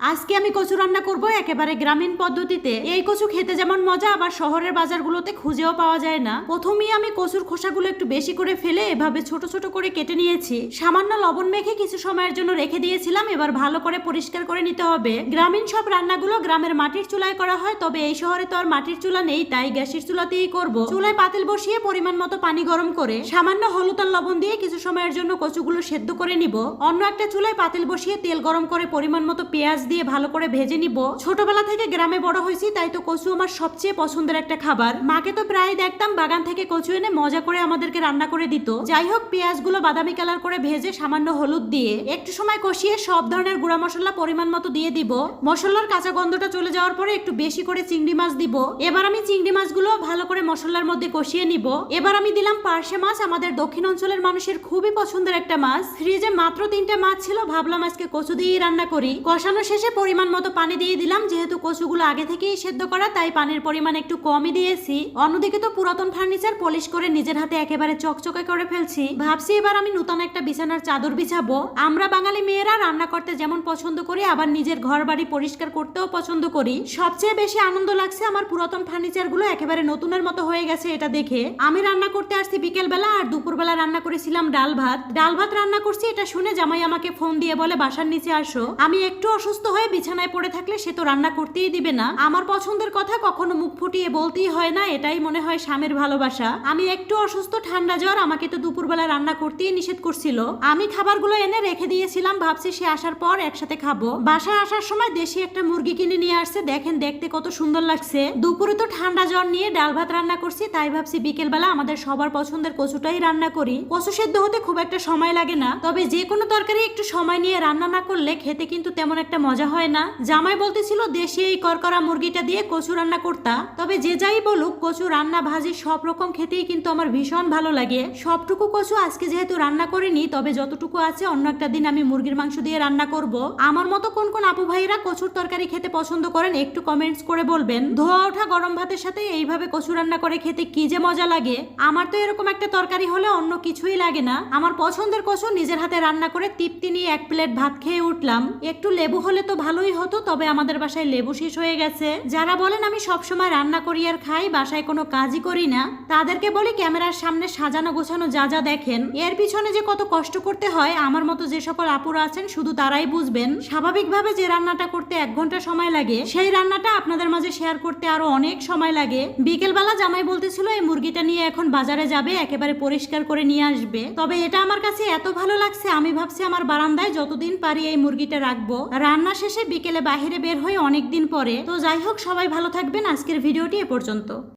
আজকে আমি কচু রান্না করব একেবারে গ্রামীণ পদ্ধতিতে। এই কচু খেতে যেমন মজা, আবার শহরের বাজারগুলোতে খুঁজেও পাওয়া যায় না। প্রথমেই আমি কচুর খোসাগুলো একটু বেশি করে ফেলে এভাবে ছোট ছোট করে কেটে নিয়েছি। সামান্য লবণ মেখে কিছু সময়ের জন্য রেখে দিয়েছিলাম, এবার ভালো করে পরিষ্কার করে নিতে হবে। গ্রামীণ সব রান্নাগুলো গ্রামের মাটির চুলায় করা হয়, তবে এই শহরে তো আর মাটির চুলা নেই, তাই গ্যাসের চুলাতেই করব। চুলায় পাতিল বসিয়ে পরিমাণ মতো পানি গরম করে সামান্য হলুদ আর লবণ দিয়ে কিছু সময়ের জন্য কচুগুলো সেদ্ধ করে নিব। অন্য একটা চুলায় পাতিল বসিয়ে তেল গরম করে পরিমাণ মতো পেঁয়াজ দিয়ে ভালো করে ভেজে নিব। ছোটবেলা থেকে গ্রামে বড় হয়েছি, তাই তো কচু আমার সবচেয়ে পছন্দের একটা খাবার। মাকে তো প্রায় দেখতাম বাগান থেকে কচু এনে মজা করে আমাদেরকে রান্না করে দিত। যাই হোক, পেঁয়াজগুলো বাদামি কালার করে ভেজে সামান্য হলুদ দিয়ে একটু সময় কষিয়ে সব ধরনের গুঁড়া মশলা পরিমাণ মতো দিয়ে দিব। মশলার কাঁচা গন্ধটা চলে যাওয়ার পরে একটু বেশি করে চিংড়ি মাছ দিব। এবার আমি চিংড়ি মাছগুলো ভালো করে মশলার মধ্যে কষিয়ে নিব। এবার আমি দিলাম পার্শে মাছ, আমাদের দক্ষিণ অঞ্চলের মানুষের খুবই পছন্দের একটা মাছ। ফ্রিজে মাত্র তিনটে মাছ ছিল, ভাবলাম আজকে কচু দিয়েই রান্না করি। কষানো শেষে পরিমাণ মতো পানি দিয়ে দিলাম। যেহেতু কচুগুলো আগে থেকেই সেদ্ধ করা, তাই পানির পরিমাণ একটু কমই দিয়েছি। অন্যদিকে তো পুরাতন ফার্নিচার পলিশ করে নিজের হাতে একেবারে চকচকে করে ফেলছি। ভাবছি এবার আমি নতুন একটা বিছানার চাদর বিছাবো। আমরা বাঙালি মেয়েরা রান্না করতে যেমন পছন্দ করি, আবার নিজের ঘর বাড়ি পরিষ্কার করতেও পছন্দ করি। সবচেয়ে বেশি আনন্দ লাগছে আমার পুরাতন ফার্নিচারগুলো একেবারে নতুনের মতো হয়ে গেছে এটা দেখে। আমি রান্না করতে আসছি বিকেল বেলা আর দুপুরবেলা রান্না করেছিলাম ডাল ভাত। ডাল ভাত রান্না করছি এটা শুনে জামাই আমাকে ফোন দিয়ে বলে, বাসার নিচে আসো। আমি একটু অসুস্থ হয়ে বিছানায় পড়ে থাকলে সে তো রান্না করতেই দিবে না। আমার পছন্দের কথা কখনো মুখ ফুটিয়ে বলতেই হয় না, এটাই মনে হয় স্বামীর ভালোবাসা। আমি একটু অসুস্থ, ঠান্ডা জ্বর আমাকে তো দুপুরবেলা রান্না করতেই নিষেধ করছিল। আমি খাবারগুলো এনে রেখে দিয়েছিলাম, ভাবছি সে আসার পর একসাথে খাব। বাসায় আসার সময় দেশি একটা মুরগি কিনে নিয়ে আসছে, দেখেন দেখতে কত সুন্দর লাগছে। দুপুরে তো ঠান্ডা জ্বর নিয়ে ডাল ভাত রান্না করছি, তাই ভাবছি বিকেল বেলা আমাদের সবার পছন্দের কচুটাই রান্না করি। কচু সেদ্ধ হতে খুব একটা সময় লাগে না, তবে যে কোনো তরকারি একটু সময় নিয়ে রান্না না করলে খেতে কিন্তু তেমন একটা মজা হয় না। জামাই বলতেছিল, দেশে এই করকরা মুরগিটা দিয়ে কচু রান্না করতা। তবে যে যাই বলুক, কচু রান্না, ভাজি সব রকম খেতেই কিন্তু আমার ভীষণ ভালো লাগে। সবটুকু কচু আজকে যেহেতু রান্না করিনি, তবে যতটুকু আছে, অন্য একটা দিন আমি মুরগির মাংস দিয়ে রান্না করব। আমার মতো কোন কোন আপু ভাইরা কচুর তরকারি খেতে পছন্দ করেন, একটু কমেন্টস করে বলবেন। ধোয়া ওঠা গরম ভাতের সাথে এইভাবে কচু রান্না করে খেতে কি যে মজা লাগে। আমার তো এরকম একটা তরকারি হলে অন্য কিছুই লাগে না। আমার পছন্দের কচু নিজের হাতে রান্না করে তৃপ্তি নিয়ে এক প্লেট ভাত খেয়ে উঠলাম। একটু লেবু হলে তো ভালোই হতো, তবে আমাদের বাসায় লেবু শেষ হয়ে গেছে। যারা বলেন আমি সবসময় রান্না করি আর খাই, বাসায় কোনো কাজই করি না। তাদেরকে বলি ক্যামেরার সামনে সাজানো গোছানো যা যা দেখেন। এর পিছনে যে কত কষ্ট করতে হয়, আমার মতো যে সকল আপুরা আছেন, শুধু তারাই বুঝবেন। স্বাভাবিকভাবে যে রান্নাটা করতে এক ঘণ্টা সময় লাগে, সেই রান্নাটা আপনাদের মাঝে শেয়ার করতে আরও অনেক সময় লাগে। বিকেলবেলা জামাই বলতেছিল, এই মুরগিটা নিয়ে এখন বাজারে যাবে, একেবারে পরিষ্কার করে নিয়ে আসবে। তবে এটা আমার কাছে এত ভালো লাগছে, আমি ভাবছি আমার বারান্দায় যতদিন পারি এই মুরগিটা রাখব। রান্না শেষে বিকেলে বাহিরে বের হয়ে অনেকদিন পরে। তো যাই হোক, সবাই ভালো থাকবেন। আজকের ভিডিওটি এ পর্যন্ত।